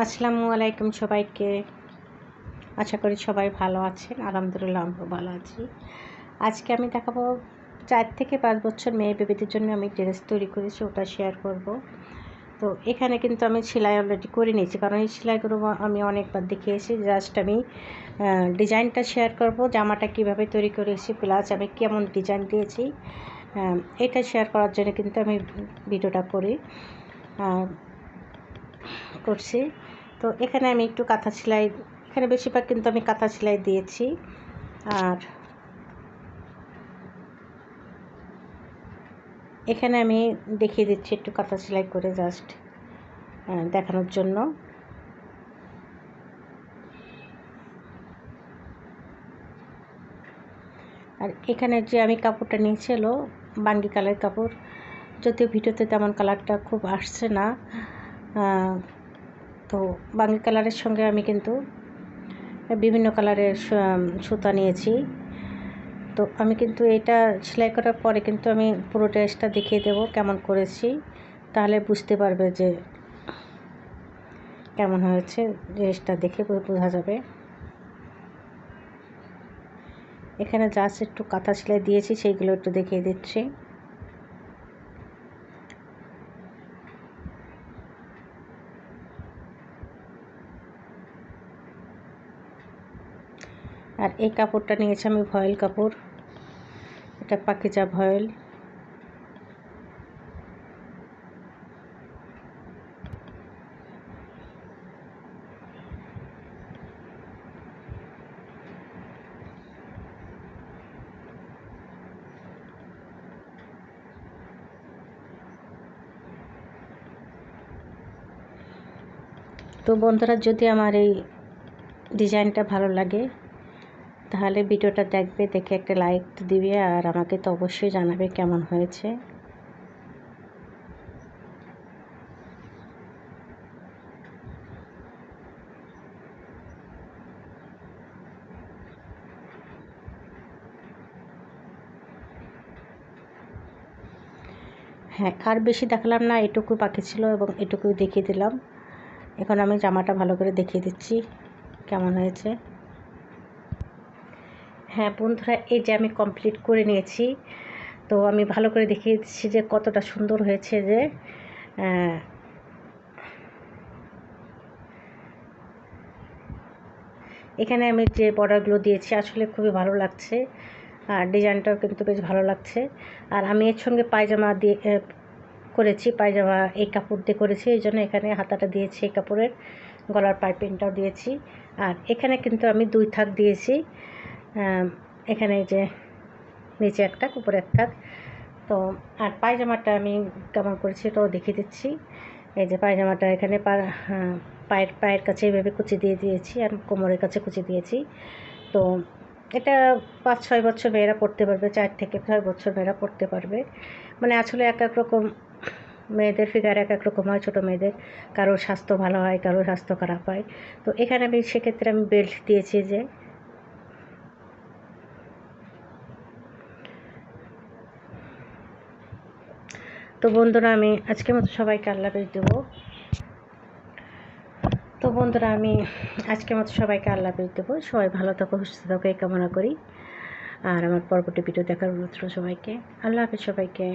আসসালামু আলাইকুম সবাইকে। আশা করি সবাই ভালো আছেন। আলহামদুলিল্লাহ আমিও ভালো আছি। আজকে আমি দেখাবো চার থেকে পাঁচ বছর মেয়ে বেবিদের জন্য আমি ড্রেস তৈরি করেছি, ওটা শেয়ার করব। তো এখানে কিন্তু আমি সেলাই অলরেডি করে নিয়েছি, কারণ এই সেলাইগুলো আমি অনেকবার দেখিয়েছি। জাস্ট আমি ডিজাইনটা শেয়ার করব, জামাটা কীভাবে তৈরি করেছি প্লাস আমি কেমন ডিজাইন দিয়েছি। এটা শেয়ার করার জন্য কিন্তু আমি ভিডিওটা করি। করছি। তো এখানে আমি একটু কাঁথা সেলাই, এখানে বেশিরভাগ কিন্তু আমি কাঁথা সেলাই দিয়েছি। আর এখানে আমি দেখিয়ে দিচ্ছি একটু কাঁথা সেলাই করে জাস্ট দেখানোর জন্য। আর এখানে যে আমি কাপড়টা নিয়েছিল, বাঙ্গি কালার কাপড়, যদিও ভিডিওতে তেমন কালারটা খুব আসছে না তো বাঙ্গি কালারের সঙ্গে আমি কিন্তু বিভিন্ন কালারের সুতা নিয়েছি। তো আমি কিন্তু এটা সেলাই করার পরে কিন্তু আমি পুরো ড্রেসটা দেখিয়ে দেব কেমন করেছি। তাহলে বুঝতে পারবে যে কেমন হয়েছে ড্রেসটা দেখে বোঝা যাবে। এখানে জাস্ট একটু কাঁথা সেলাই দিয়েছি, সেইগুলো একটু দেখিয়ে দিচ্ছি। আর এই কাপড়টা নিয়েছি আমি ভয়েল কাপড়। এটা পাকিজা ভয়েল। তো বন্ধুরা, যদি আমার এই ডিজাইনটা ভালো লাগে তাহলে ভিডিওটা দেখবে, দেখে একটা লাইক দিবে আর আমাকে তো অবশ্যই জানাবে কেমন হয়েছে। হ্যাঁ আর বেশি দেখালাম না, এটুকু বাকি ছিল এবং এটুকুই দেখিয়ে দিলাম। এখন আমি জামাটা ভালো করে দেখিয়ে দিচ্ছি, কেমন হয়েছে। হ্যাঁ বন্ধুরা, এই যে আমি কমপ্লিট করে নিয়েছি। তো আমি ভালো করে দেখিয়ে দিচ্ছি যে কতটা সুন্দর হয়েছে যে এখানে আমি যে বর্ডারগুলো দিয়েছি, আসলে খুবই ভালো লাগছে। আর ডিজাইনটাও কিন্তু বেশ ভালো লাগছে। আর আমি এর সঙ্গে পায়জামা দিয়ে করেছি, পায়জামা এই কাপড় দিয়ে করেছি। এই জন্য এখানে হাতাটা দিয়েছি এই কাপড়ের, গলার পাইপিংটাও দিয়েছি। আর এখানে কিন্তু আমি দুই থাক দিয়েছি। এখানে যে নিচে একটা, উপরে এক থাক তো, আর পায়জামাটা আমি কেমন করেছি এটাও দেখিয়ে দিচ্ছি। এই যে পায়জামাটা এখানে পায়ের পায়ের কাছে এইভাবে কুচি দিয়ে দিয়েছি আর কোমরের কাছে কুচি দিয়েছি। তো, এটা পাঁচ, ছয় বছর মেয়েরা পড়তে পারবে, চার থেকে ছয় বছর মেয়েরা পড়তে পারবে। মানে আসলে এক এক রকম মেয়েদের ফিগার এক এক রকম হয়, ছোটো মেয়েদের। কারোর স্বাস্থ্য ভালো হয়, কারোর স্বাস্থ্য খারাপ হয়। তো এখানে আমি সেক্ষেত্রে আমি বেল্ট দিয়েছি যে তো বন্ধুরা, আমি আজকের মতো সবাইকে আল্লাহ বেশ দেবো। তো বন্ধুরা, আমি আজকের মতো সবাইকে আল্লাহ বেশ দেবো। সবাই ভালো থাকো, সুস্থ থাকো, এই কামনা করি। আর আমার পরবর্তী ভিডিও দেখার অনুরোধ সবাইকে। আল্লাহ হাফিজ সবাইকে।